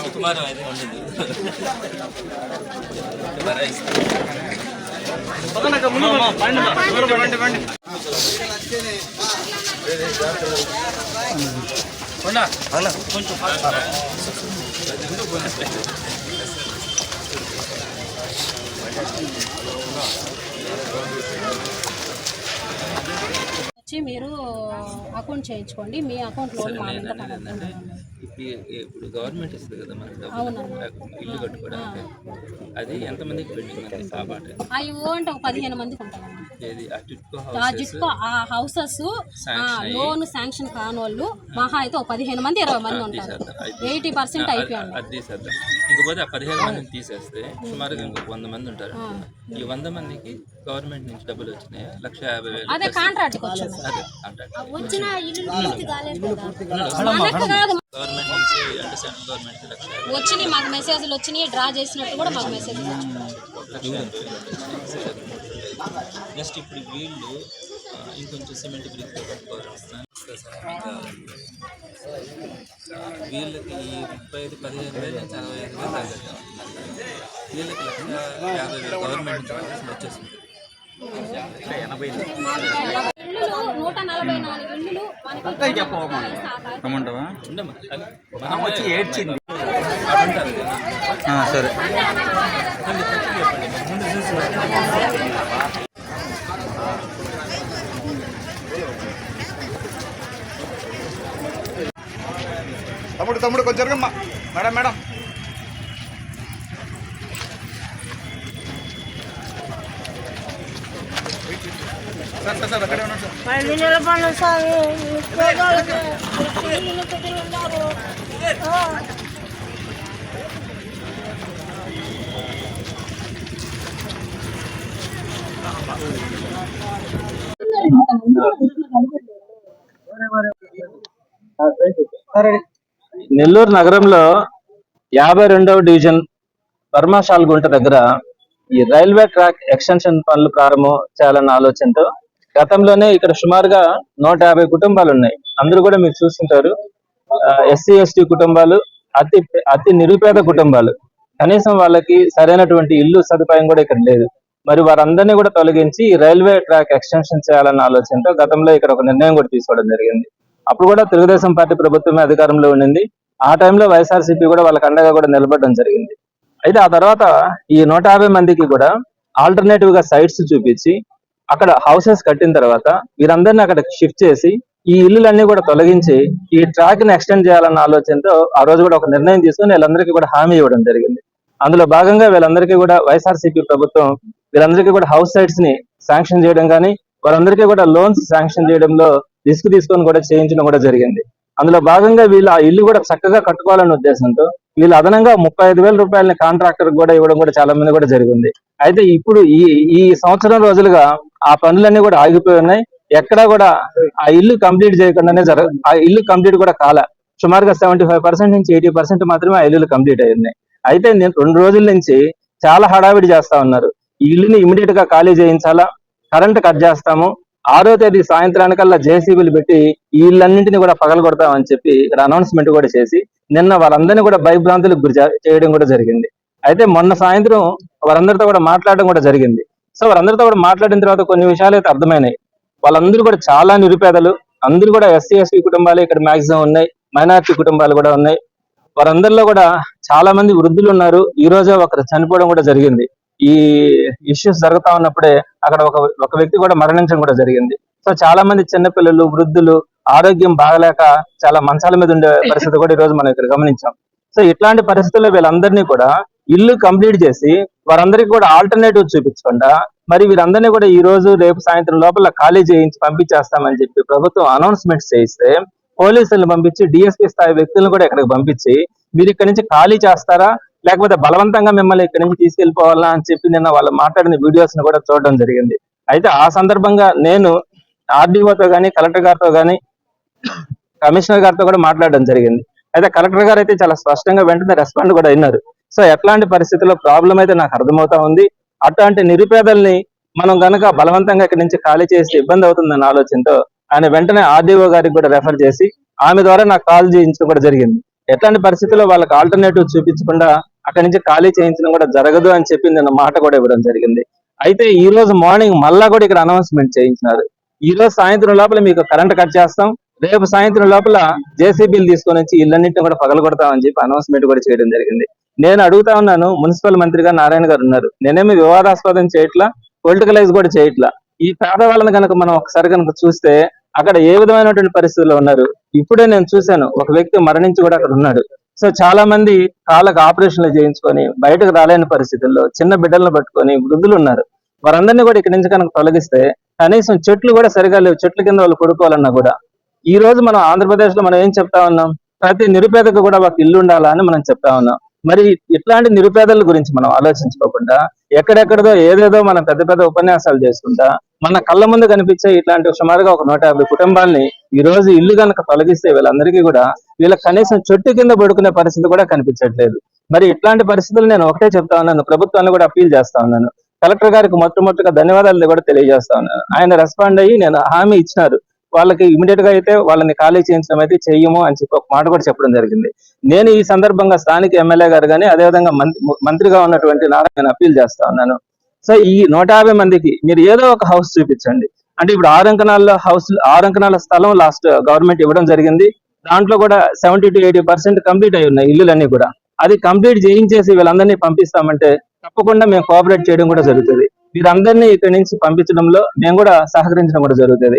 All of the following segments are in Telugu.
సుకుమారం అయితే ఉండదు పండి పండి పండి వచ్చి మీరు అకౌంట్ చేయించుకోండి. మీ అకౌంట్ లోన్ మా మీద ఇప్పుడు గవర్నమెంట్ ఇస్తుంది కదా మనకి ఇల్లు కట్టుకోవడానికి. అది ఎంతమందికి ఆ మాట అవి అంటే ఒక పదిహేను మందికి ఏది? ఆ టిట్కో హౌసెస్? ఆ హౌసెస్. లోన్ శాంక్షన్ కానోళ్ళు మహా అయితే ఒక పదిహేను మంది ఇరవై మంది ఉంటారు. ఎయిటీ పర్సెంట్ అయిపోయింది అది తీసేద్దాం. ఇంకపోతే ఆ పదిహేను మందిని తీసేస్తే సుమారుగా ఇంకొక వంద మంది ఉంటారు ఈ వంద మందికి గవర్నమెంట్ నుంచి డబ్బులు వచ్చినాయి. లక్ష యాభై వేలు అదే కాంట్రాక్ట్ వచ్చిన ఇల్లు పూర్తి కాలేదు గవర్నమెంట్ నుంచి అంటే సెంట్రల్ గవర్నమెంట్ లక్ష యాభై వచ్చినాయి మాకు మెసేజ్లు వచ్చినాయి డ్రా చేసినట్టు కూడా మాకు మెసేజ్ లక్ష యాభై. నెక్స్ట్ ఇప్పుడు వీళ్ళు ఆ, ఇంకొంచెం సిమెంట్ బ్రిక్ కట్టుకోవాలనుకుంటున్నాను వీళ్ళకి ఈ ముప్పై ఐదు పదిహేను వేలు నుంచి అరవై ఐదు వేలు తగ్గట్టు. వీళ్ళకి లక్ష యాభై వేలు గవర్నమెంట్ నుంచి వచ్చేసింది. మనం వచ్చి ఏడ్చింది. సరే. తమ్ముడు తమ్ముడు కొంచెం madam madam sir sir sir అక్కడే ఉన్నాడు సార్ మళ్ళీ నిలబడి సార్ ఉద్యోగాలకి నెల్లూరు నగరంలో యాభై రెండవ డివిజన్ పరమాశాలగుంట దగ్గర ఈ రైల్వే ట్రాక్ ఎక్స్టెన్షన్ పనులు ప్రారంభం చేయాలన్న ఆలోచనతో గతంలోనే ఇక్కడ సుమారుగా నూట యాభై కుటుంబాలు ఉన్నాయి. అందరూ కూడా మీరు చూస్తుంటారు. ఎస్సీ ఎస్టీ కుటుంబాలు అతి అతి నిరుపేద కుటుంబాలు. కనీసం వాళ్ళకి సరైనటువంటి ఇల్లు సదుపాయం కూడా ఇక్కడ లేదు. మరి వారందరినీ కూడా తొలగించి రైల్వే ట్రాక్ ఎక్స్టెన్షన్ చేయాలన్న ఆలోచనతో గతంలో ఇక్కడ ఒక నిర్ణయం కూడా తీసుకోవడం జరిగింది. అప్పుడు కూడా తెలుగుదేశం పార్టీ ప్రభుత్వమే అధికారంలో ఉండింది. ఆ టైంలో వైఎస్ఆర్సీపీ కూడా వాళ్ళకి అండగా కూడా నిలబడడం జరిగింది. అయితే ఆ తర్వాత ఈ నూట యాభై మందికి కూడా ఆల్టర్నేటివ్గా సైట్స్ చూపించి అక్కడ హౌసెస్ కట్టిన తర్వాత వీరందరినీ అక్కడ షిఫ్ట్ చేసి ఈ ఇల్లులన్నీ కూడా తొలగించి ఈ ట్రాక్ని ఎక్స్టెండ్ చేయాలన్న ఆలోచనతో ఆ రోజు కూడా ఒక నిర్ణయం తీసుకుని వీళ్ళందరికీ కూడా హామీ ఇవ్వడం జరిగింది. అందులో భాగంగా వీళ్ళందరికీ కూడా వైఎస్ఆర్సీపీ ప్రభుత్వం వీళ్ళందరికీ కూడా హౌస్ సైట్స్ని శాంక్షన్ చేయడం కానీ వారందరికీ కూడా లోన్స్ శాంక్షన్ చేయడంలో రిస్క్ తీసుకొని కూడా చేయించడం కూడా జరిగింది. అందులో భాగంగా వీళ్ళు ఆ ఇల్లు కూడా చక్కగా కట్టుకోవాలనే ఉద్దేశంతో వీళ్ళు అదనంగా ముప్పై ఐదు వేల రూపాయలని కాంట్రాక్టర్ కూడా ఇవ్వడం కూడా చాలా మంది కూడా జరిగింది. అయితే ఇప్పుడు ఈ ఈ సంవత్సరం రోజులుగా ఆ పనులన్నీ కూడా ఆగిపోయి ఉన్నాయి. ఎక్కడా కూడా ఆ ఇల్లు కంప్లీట్ చేయకుండానే జరగ ఆ ఇల్లు కంప్లీట్ కూడా కాల. సుమారుగా సెవెంటీ ఫైవ్ పర్సెంట్ నుంచి ఎయిటీ పర్సెంట్ మాత్రమే ఆ ఇల్లులు కంప్లీట్ అయి ఉన్నాయి. అయితే నేను రెండు రోజుల నుంచి చాలా హడావిడి చేస్తా ఉన్నారు. ఈ ఇల్లుని ఇమీడియట్గా ఖాళీ చేయించాలా? కరెంట్ కట్ చేస్తాము. ఆరో తేదీ సాయంత్రానికల్లా జేసీబీలు పెట్టి ఈ ఇళ్ళన్నింటినీ కూడా పగలగొడతామని చెప్పి ఇక్కడ అనౌన్స్మెంట్ కూడా చేసి నిన్న వాళ్ళందరినీ కూడా భయభ్రాంతులకు గురి చేయడం కూడా జరిగింది. అయితే మొన్న సాయంత్రం వారందరితో కూడా మాట్లాడడం కూడా జరిగింది. సో వారందరితో కూడా మాట్లాడిన తర్వాత కొన్ని విషయాలు అయితే అర్థమైనాయి. వాళ్ళందరూ కూడా చాలా నిరుపేదలు. అందరూ కూడా ఎస్సీ ఎస్టీ కుటుంబాలు ఇక్కడ మాక్సిమం ఉన్నాయి. మైనార్టీ కుటుంబాలు కూడా ఉన్నాయి. వారందరిలో కూడా చాలా మంది వృద్ధులు ఉన్నారు. ఈ రోజే ఒకరు చనిపోవడం కూడా జరిగింది. ఈ ఇష్యూస్ జరుగుతా ఉన్నప్పుడే అక్కడ ఒక ఒక వ్యక్తి కూడా మరణించడం కూడా జరిగింది. సో చాలా మంది చిన్నపిల్లలు వృద్ధులు ఆరోగ్యం బాగలేక చాలా మంచాల మీద ఉండే పరిస్థితి కూడా ఈ రోజు మనం ఇక్కడ గమనించాం. సో ఇట్లాంటి పరిస్థితుల్లో వీళ్ళందరినీ కూడా ఇల్లు కంప్లీట్ చేసి వారందరికీ కూడా ఆల్టర్నేటివ్ చూపించకుండా మరి వీరందరినీ కూడా ఈ రోజు రేపు సాయంత్రం లోపల ఖాళీ చేయించి పంపించేస్తామని చెప్పి ప్రభుత్వం అనౌన్స్మెంట్ చేయిస్తే పోలీసులను పంపించి డిఎస్పీ స్థాయి వ్యక్తులను కూడా ఇక్కడికి పంపించి మీరు ఇక్కడ నుంచి ఖాళీ చేస్తారా? లేకపోతే బలవంతంగా మిమ్మల్ని ఇక్కడ నుంచి తీసుకెళ్ళిపోవాలా అని చెప్పి నిన్న వాళ్ళు మాట్లాడిన వీడియోస్ని కూడా చూడడం జరిగింది. అయితే ఆ సందర్భంగా నేను ఆర్డీఓతో గానీ కలెక్టర్ గారితో గానీ కమిషనర్ గారితో కూడా మాట్లాడడం జరిగింది. అయితే కలెక్టర్ గారు అయితే చాలా స్పష్టంగా వెంటనే రెస్పాండ్ కూడా అయినారు. సో ఎట్లాంటి పరిస్థితుల్లో ప్రాబ్లం అయితే నాకు అర్థమవుతా ఉంది. అట్లాంటి నిరుపేదల్ని మనం గనక బలవంతంగా ఇక్కడి నుంచి ఖాళీ చేస్తే ఇబ్బంది అవుతుందన్న ఆలోచనతో ఆయన వెంటనే ఆర్డీఓ గారికి కూడా రెఫర్ చేసి ఆమె ద్వారా నాకు కాల్ చేయించడం కూడా జరిగింది. ఎట్లాంటి పరిస్థితుల్లో వాళ్ళకి ఆల్టర్నేటివ్ చూపించకుండా అక్కడి నుంచి ఖాళీ చేయించడం కూడా జరగదు అని చెప్పి నేను మాట కూడా ఇవ్వడం జరిగింది. అయితే ఈ రోజు మార్నింగ్ మళ్ళా కూడా ఇక్కడ అనౌన్స్మెంట్ చేయించినారు. ఈ రోజు సాయంత్రం లోపల మీకు కరెంట్ కట్ చేస్తాం. రేపు సాయంత్రం లోపల జేసీబీలు తీసుకొని వచ్చి ఇళ్ళన్నింటిని కూడా పగలగొడతామని చెప్పి అనౌన్స్మెంట్ కూడా చేయడం జరిగింది. నేను అడుగుతా ఉన్నాను మున్సిపల్ మంత్రిగా నారాయణ గారు ఉన్నారు. నేనేమి వివాదాస్పదం చేయట్లా? పొలిటికలైజ్ కూడా చేయట్లా? ఈ పేదవాళ్ళని కనుక మనం ఒకసారి కనుక చూస్తే అక్కడ ఏ విధమైనటువంటి పరిస్థితుల్లో ఉన్నారు? ఇప్పుడే నేను చూశాను ఒక వ్యక్తి మరణించి కూడా అక్కడ ఉన్నాడు. సో చాలా మంది కాళ్ళకు ఆపరేషన్లు చేయించుకొని బయటకు రాలేని పరిస్థితుల్లో చిన్న బిడ్డలను పట్టుకొని వృద్ధులు ఉన్నారు. వారందరినీ కూడా ఇక్కడి నుంచి కనుక తొలగిస్తే కనీసం చెట్లు కూడా సరిగా లేవు. చెట్ల కింద వాళ్ళు కొడుకోవాలన్నా కూడా. ఈ రోజు మనం ఆంధ్రప్రదేశ్లో మనం ఏం చెప్తా ఉన్నాం? ప్రతి నిరుపేదకు కూడా ఒక ఇల్లు ఉండాలా అని మనం చెప్తా ఉన్నాం. మరి ఇట్లాంటి నిరుపేదల గురించి మనం ఆలోచించుకోకుండా ఎక్కడెక్కడదో ఏదేదో మనం పెద్ద పెద్ద ఉపన్యాసాలు చేసుకుంటా మన కళ్ళ ముందు కనిపించే ఇట్లాంటి సుమారుగా ఒక నూట యాభై కుటుంబాలని ఈ రోజు ఇల్లు కనుక తొలగిస్తే వీళ్ళందరికీ కూడా వీళ్ళకి కనీసం చెట్టు కింద పడుకునే పరిస్థితి కూడా కనిపించట్లేదు. మరి ఇట్లాంటి పరిస్థితులు నేను ఒకటే చెప్తా ఉన్నాను ప్రభుత్వాన్ని కూడా అప్పీల్ చేస్తా ఉన్నాను. కలెక్టర్ గారికి మొట్టమొదటిగా ధన్యవాదాలు కూడా తెలియజేస్తా ఉన్నాను. ఆయన రెస్పాండ్ అయ్యి నేను హామీ ఇచ్చినారు. వాళ్ళకి ఇమీడియట్గా అయితే వాళ్ళని ఖాళీ చేయించడం అయితే చెయ్యము అని చెప్పి ఒక మాట కూడా చెప్పడం జరిగింది. నేను ఈ సందర్భంగా స్థానిక ఎమ్మెల్యే గారు కానీ అదేవిధంగా మంత్రి మంత్రిగా ఉన్నటువంటి నారాయణ అప్పీల్ చేస్తా ఉన్నాను. సో ఈ నూట యాభై మందికి మీరు ఏదో ఒక హౌస్ చూపించండి. అంటే ఇప్పుడు ఆరు హౌస్ ఆరంకనాల స్థలం లాస్ట్ గవర్నమెంట్ ఇవ్వడం జరిగింది. దాంట్లో కూడా seventy to eighty percent complete అయి ఉన్నాయి ఇల్లులన్నీ కూడా. అది కంప్లీట్ చేయించేసి వీళ్ళందరినీ పంపిస్తామంటే తప్పకుండా మేము కోఆపరేట్ చేయడం కూడా జరుగుతుంది. వీరందరినీ ఇక్కడి నుంచి పంపించడంలో మేము కూడా సహకరించడం కూడా జరుగుతుంది.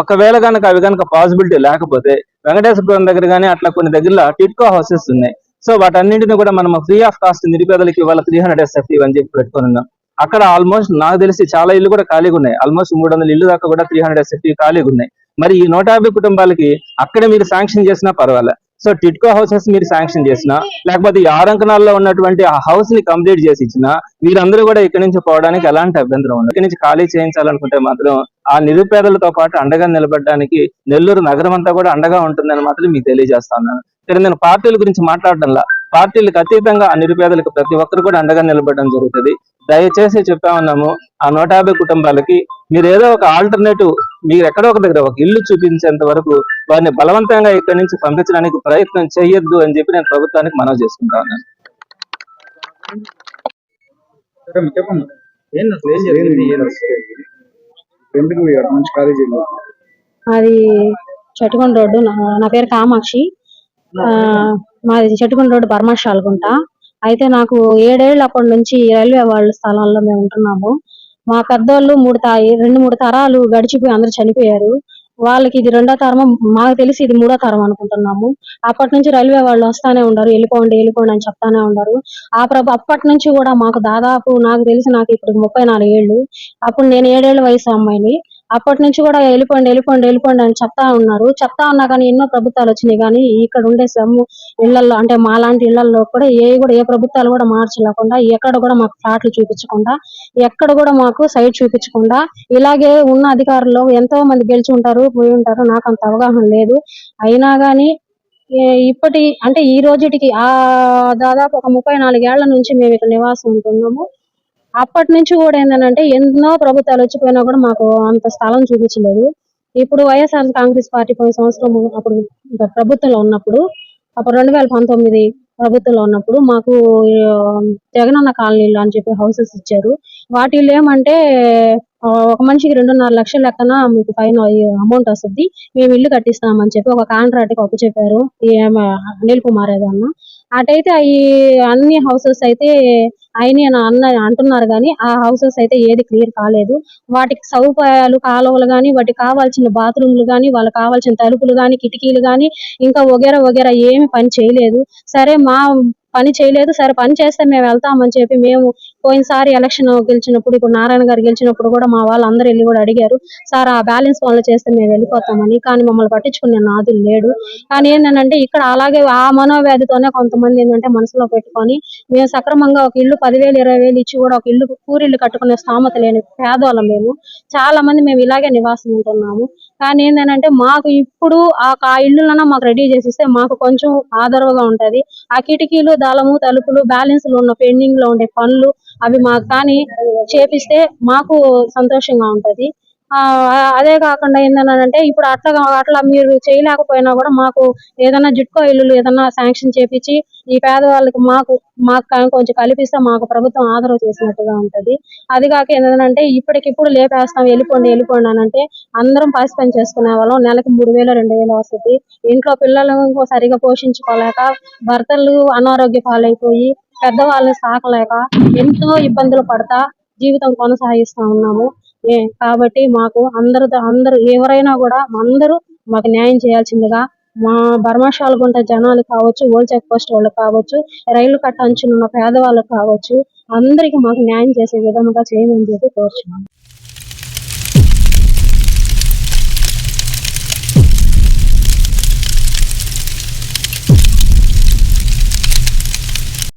ఒకవేళ కనుక అవి కనుక పాసిబిలిటీ లేకపోతే వెంకటేశ్వరపురం దగ్గర కానీ అట్లా కొన్ని దగ్గరలో టిట్కో హౌసెస్ ఉన్నాయి. సో వాటన్నింటిని కూడా మనం ఫ్రీ ఆఫ్ కాస్ట్ నిరుపేదలకి ఇవాళ త్రీ హండ్రెడ్ ఎస్ఎఫ్టీ అని చెప్పి పెట్టుకుని ఉన్నాం. అక్కడ ఆల్మోస్ట్ నాకు తెలిసి చాలా ఇల్లు కూడా ఖాళీగా ఉన్నాయి. ఆల్మోస్ట్ మూడు వందల ఇల్లు దాకా కూడా త్రీ హండ్రెడ్ ఎస్ఎఫ్టీ ఖాళీగా ఉన్నాయి. మరి ఈ నూట యాభై కుటుంబాలకి అక్కడ మీరు శాంక్షన్ చేసినా పర్వాలే. సో టిట్కో హౌసెస్ మీరు శాంక్షన్ చేసిన లేకపోతే ఈ ఆరంకణాల్లో ఉన్నటువంటి ఆ హౌస్ని కంప్లీట్ చేసి ఇచ్చిన మీరందరూ కూడా ఇక్కడి నుంచి పోవడానికి ఎలాంటి అభ్యంతరం ఉండదు. ఇక్కడి నుంచి ఖాళీ చేయించాలనుకుంటే మాత్రం ఆ నిరుపేదలతో పాటు అండగా నిలబడడానికి నెల్లూరు నగరం అంతా కూడా అండగా ఉంటుందని మాత్రం మీకు తెలియజేస్తా ఉన్నాను. ఇక్కడ నేను పార్టీల గురించి మాట్లాడడంలా. పార్టీలకు అతీతంగా ఆ నిరుపేదలకు ప్రతి ఒక్కరు కూడా అండగా నిలబడడం జరుగుతుంది. దయచేసి చెప్తా ఉన్నాము ఆ నూట యాభై కుటుంబాలకి మీరు ఏదో ఒక ఆల్టర్నేటివ్ మీరు ఎక్కడో ఒక దగ్గర ఒక ఇల్లు చూపించేంత వరకు వారిని బలవంతంగా ఇక్కడి నుంచి పంపించడానికి ప్రయత్నం చేయొద్దు అని చెప్పి నేను ప్రభుత్వానికి మనవి చేసుకుంటా ఉన్నాను. అది చెట్టుకొండ రోడ్డు నా- పేరు కామాక్షి. మాది చెట్టుకొండ రోడ్డు పరమశాలగుంట అయితే నాకు ఏడేళ్ళు అప్పటి నుంచి రైల్వే వాళ్ళ స్థలంలో మేము ఉంటున్నాము. మా పెద్దోళ్ళు మూడు తా రెండు మూడు తరాలు గడిచిపోయి అందరు చనిపోయారు. వాళ్ళకి ఇది రెండో తరం మాకు తెలిసి ఇది మూడో తరం అనుకుంటున్నాము. అప్పటి నుంచి రైల్వే వాళ్ళు వస్తానే ఉండరు వెళ్ళిపోండి వెళ్ళిపోండి అని చెప్తానే ఉండరు. ఆ ప్రభు అప్పటి నుంచి కూడా మాకు దాదాపు నాకు తెలిసి నాకు ఇప్పుడు ముప్పై నాలుగు ఏళ్ళు. అప్పుడు నేను ఏడేళ్ళ వయసు అమ్మాయిని. అప్పటి నుంచి కూడా వెళ్ళిపోండి వెళ్ళిపోండి వెళ్ళిపోండి అని చెప్తా ఉన్నారు. చెప్తా ఉన్నా కానీ ఎన్నో ప్రభుత్వాలు వచ్చినాయి. కానీ ఇక్కడ ఉండే సమ్ము ఇళ్ళలో అంటే మా లాంటి ఇళ్ళలో కూడా ఏ కూడా ఏ ప్రభుత్వాలు కూడా మార్చలేకుండా ఎక్కడ కూడా మాకు ఫ్లాట్లు చూపించకుండా ఎక్కడ కూడా మాకు సైట్ చూపించకుండా ఇలాగే ఉన్న అధికారులు ఎంతో మంది గెలిచి ఉంటారు పోయి ఉంటారు. నాకు అంత అవగాహన లేదు. అయినా కానీ ఇప్పటి అంటే ఈ రోజుటికి ఆ దాదాపు ఒక ముప్పై నాలుగేళ్ళ నుంచి మేము ఇక్కడ నివాసం ఉంటున్నాము. అప్పటి నుంచి కూడా ఏంటంటే ఎన్నో ప్రభుత్వాలు వచ్చిపోయినా కూడా మాకు అంత స్థలం చూపించలేదు. ఇప్పుడు వైఎస్ఆర్ కాంగ్రెస్ పార్టీ కొన్ని సంవత్సరం అప్పుడు ప్రభుత్వంలో ఉన్నప్పుడు అప్పుడు రెండు వేల పంతొమ్మిది ప్రభుత్వంలో ఉన్నప్పుడు మాకు జగనన్న కాలనీలు అని చెప్పి హౌసెస్ ఇచ్చారు. వాటిల్లో ఏమంటే ఒక మనిషికి రెండున్నర లక్షల లెక్కన మీకు పైన అమౌంట్ వస్తుంది. మేము ఇల్లు కట్టిస్తామని చెప్పి ఒక కాంట్రాక్ట్కి అప్పు చెప్పారు అనిల్ కుమార్ ఏదన్నా అటైతే అవి అన్ని హౌసెస్ అయితే అయినాయి అన్న అంటున్నారు కానీ ఆ హౌసెస్ అయితే ఏది క్లియర్ కాలేదు. వాటికి సదుపాయాలు కాలువలు కానీ వాటికి కావాల్సిన బాత్రూమ్లు కానీ వాళ్ళకి కావాల్సిన తలుపులు కానీ కిటికీలు కానీ ఇంకా వగేరా వగేరా ఏమి పని చేయలేదు. సరే మా పని చేయలేదు. సరే పని చేస్తే మేము వెళ్తామని చెప్పి మేము పోయినసారి ఎలక్షన్ గెలిచినప్పుడు ఇప్పుడు నారాయణ గారు గెలిచినప్పుడు కూడా మా వాళ్ళందరూ వెళ్ళి కూడా అడిగారు. సార్ ఆ బ్యాలెన్స్ పనులు చేస్తే మేము వెళ్ళిపోతామని కానీ మమ్మల్ని పట్టించుకునే నాదులు లేడు. కానీ ఏంటంటే ఇక్కడ అలాగే ఆ మనోవ్యాధితోనే కొంతమంది ఏంటంటే మనసులో పెట్టుకొని మేము సక్రమంగా ఒక ఇల్లు పదివేలు ఇరవై వేలు ఇచ్చి కూడా ఒక ఇల్లు కూరిల్లు కట్టుకునే స్థామత లేని పేదోళ్ళం మేము. చాలా మంది మేము ఇలాగే నివాసం ఉంటున్నాము. కానీ ఏంటంటే మాకు ఇప్పుడు ఆ ఇళ్ళులన్నా మాకు రెడీ చేసిస్తే మాకు కొంచెం ఆదరవుగా ఉంటది. ఆ కిటికీలు దళము తలుపులు బ్యాలెన్స్లు ఉన్న పెండింగ్లో ఉండే పనులు అవి మాకు కానీ చేపిస్తే మాకు సంతోషంగా ఉంటది. అదే కాకుండా ఏంటంటే ఇప్పుడు అట్లా అట్లా మీరు చేయలేకపోయినా కూడా మాకు ఏదైనా జుట్కో ఇల్లులు ఏదైనా శాంక్షన్ చేపించి ఈ పేదవాళ్ళకి మాకు మాకు కొంచెం కల్పిస్తే మాకు ప్రభుత్వం ఆదరవు చేసినట్టుగా ఉంటది. అది కాక ఏంటంటే ఇప్పటికిప్పుడు లేపేస్తాం వెళ్ళిపోండి వెళ్ళిపోండి అని అంటే అందరం పసి పని చేసుకునే వాళ్ళం. నెలకి మూడు వేలు రెండు వేలు వస్తుంది. ఇంట్లో పిల్లలను సరిగా పోషించుకోలేక భర్తలు అనారోగ్య పాలైపోయి పెద్దవాళ్ళని సాకలేక ఎంతో ఇబ్బందులు పడతా జీవితం కొనసాగిస్తా ఉన్నాము. కాబట్టి మాకు అందరు అందరూ ఎవరైనా కూడా అందరూ మాకు న్యాయం చేయాల్సిందిగా మా బర్మాషాల గుంట జనాలు కావచ్చు ఓల్ చెక్ పోస్ట్ వాళ్ళు కావచ్చు రైలు కట్ట అంచునున్న పేదవాళ్ళు కావచ్చు అందరికి మాకు న్యాయం చేసే విధముగా చేయమని చెప్పి కోరుచున్నాను.